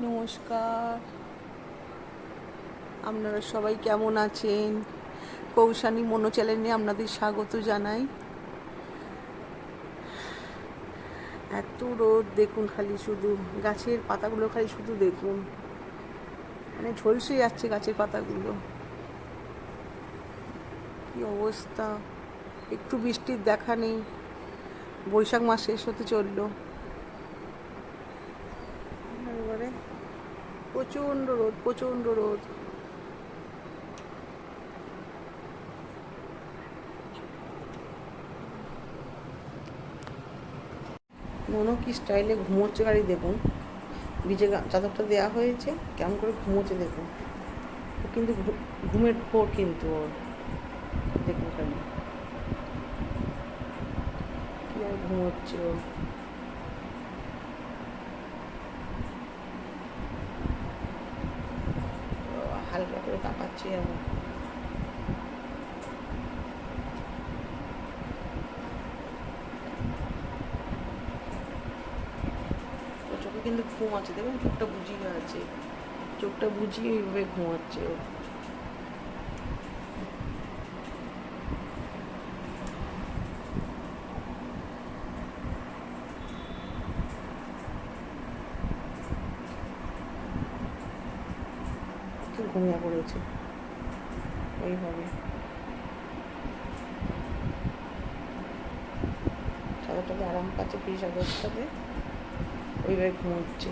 নমস্কার। আপনারা সবাই কেমন আছেন? কৌশানী মনো চ্যানেলে আপনাদের স্বাগত জানাই। এত রোদ, দেখুন খালি শুধু। গাছের পাতাগুলো খালি শুধু দেখুন। মানে ঝলসে যাচ্ছে গাছের পাতাগুলো। কি অবস্থা? একটু বৃষ্টির দেখা নেই। বৈশাখ মাস শেষ হতে চলল। এবারে প্রচণ্ড রোদ প্রচণ্ড রোদ। মনো কি স্টাইলে ঘুমোচ্ছে গাড়ি দেখুন। ভিজে চাদরটা দেওয়া হয়েছে, কেমন করে ঘুমোচ্ছে দেখুন। কিন্তু ঘুমের ফোর কিন্তু ওর। দেখুন খালি। কি আর ঘুমোচ্ছে ও ও হালকা করে এমন চোখে কিন্তু ঘুম আছে দেখুন চোখটা বুঝিয়ে আছে চোখটা বুঝিয়ে এইভাবে ঘুমাচ্ছে ঘুমিয়ে পড়েছে ওইভাবে চাদরটাকে আরাম পাচ্ছে ফ্রি চাদরটাতে ওইভাবে ঘুমোচ্ছে।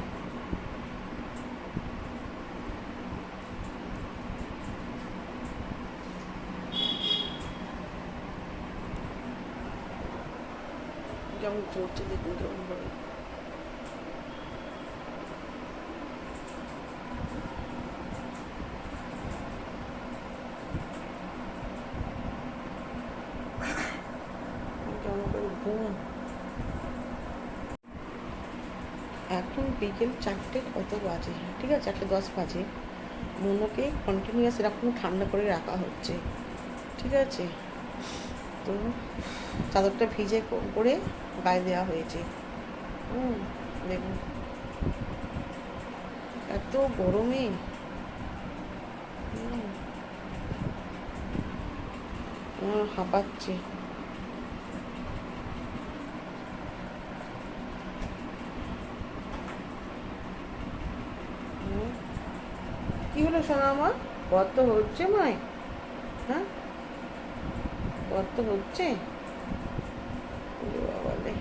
কেমন ঘুমোচ্ছে দেখুন কেমন ঘুম এখন বিকেল চারটে কত বাজে। ঠিক আছে চারটে দশ বাজে। মনোকে কন্টিনিউয়াস এরকম ঠান্ডা করে রাখা হচ্ছে। ঠিক আছে? তো চাদরটা ভিজে করে গায়ে দেওয়া হয়েছে। হুম, দেখুন। এত গরমে। হাঁপাচ্ছে হুম। কি হলো সোনা আমার কত হচ্ছে মায় হ্যাঁ? কত হচ্ছে? ওরে বাবালে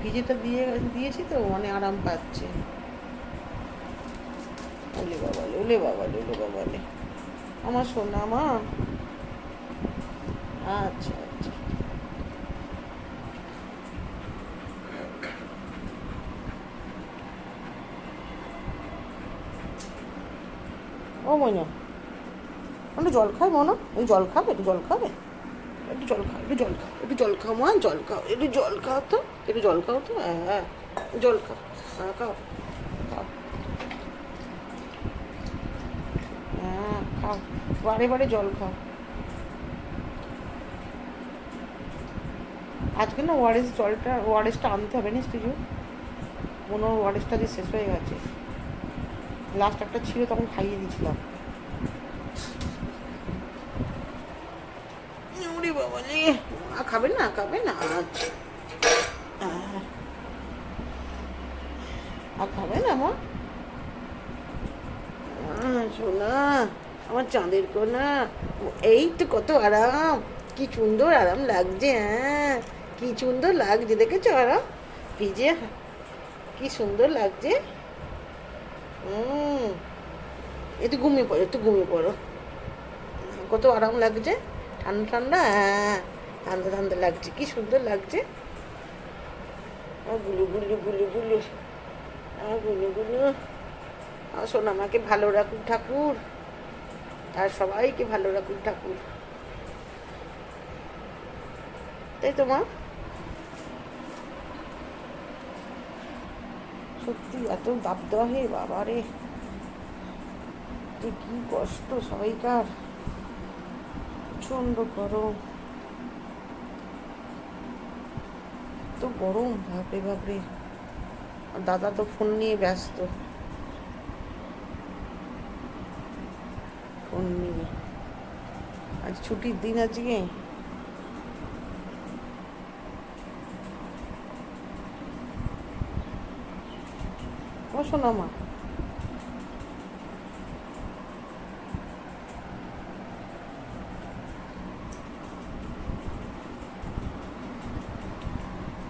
ভিজেটা দিয়ে, দিয়েছি তো মানে আরাম পাচ্ছে। ওলে বাবালে ওলে বাবালে ওলে বাবালে আমার সোনা মা। আচ্ছা আচ্ছা ও মনে একটু জল খায় মনে? এই জল খাবে একটু জল খাবে একটু জল খাও একটু জল খাও একটু জল খাও মা, জল খাও একটু জল খাও তো, একটু জল খাও তো হ্যাঁ হ্যাঁ জল খাও হ্যাঁ খাও খাও। হ্যাঁ খাও, বারে বারে জল খাও। আজকে না ওয়ারেস জলটা, ওয়ারেসটা আনতে হবে না কিছু মনে হয় ওয়ারেসটা দিয়ে শেষ হয়ে গেছে। লাস্ট একটা ছিল তখন খাইয়ে দিয়েছিলাম। বাবা খাবে না খাবে না। আর খাবে না মা? সোনা আমার চাঁদের কোনা। এই তো কত আরাম। কি সুন্দর আরাম লাগছে হ্যাঁ। কি সুন্দর লাগছে দেখেছ আরাম? ভিজে কি সুন্দর লাগছে। হুম। একটু ঘুমিয়ে পড়ো একটু ঘুমিয়ে পড়ো। কত আরাম লাগছে? ঠান্ডা ঠান্ডা? হ্যাঁ ঠান্ডা ঠান্ডা লাগছে। কি সুন্দর লাগছে। গুলু গুলু গুলু গুলু। গুলু গুলু। শোন আমাকে ভালো রাখুক ঠাকুর। আর সবাইকে ভালো রাখুক ঠাকুর। তাই তো মা সত্যি, এত দাবদাহে বাবা রে যে কি কষ্ট সবাইকার। প্রচণ্ড গরম। তো গরম, বাপরে আর দাদা তো ফোন নিয়ে ব্যস্ত। ফোন নিয়ে। আজ ছুটির দিন আজকে। ও মা।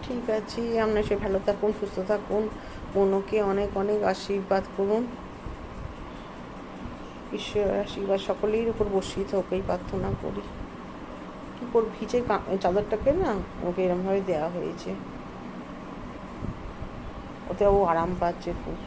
ঠিক আছে আপনার সে ভালো থাকুন, সুস্থ থাকুন, মনকে অনেক অনেক আশীর্বাদ করুন। ঈশ্বরের আশীর্বাদ সকলের উপর বসিয়ে ওকেই প্রার্থনা করি। কী করব? ভিজে চাদরটাকে না, ওকে এরমভাবে দেওয়া হয়েছে। ওতে ও আরাম পাচ্ছে খুব।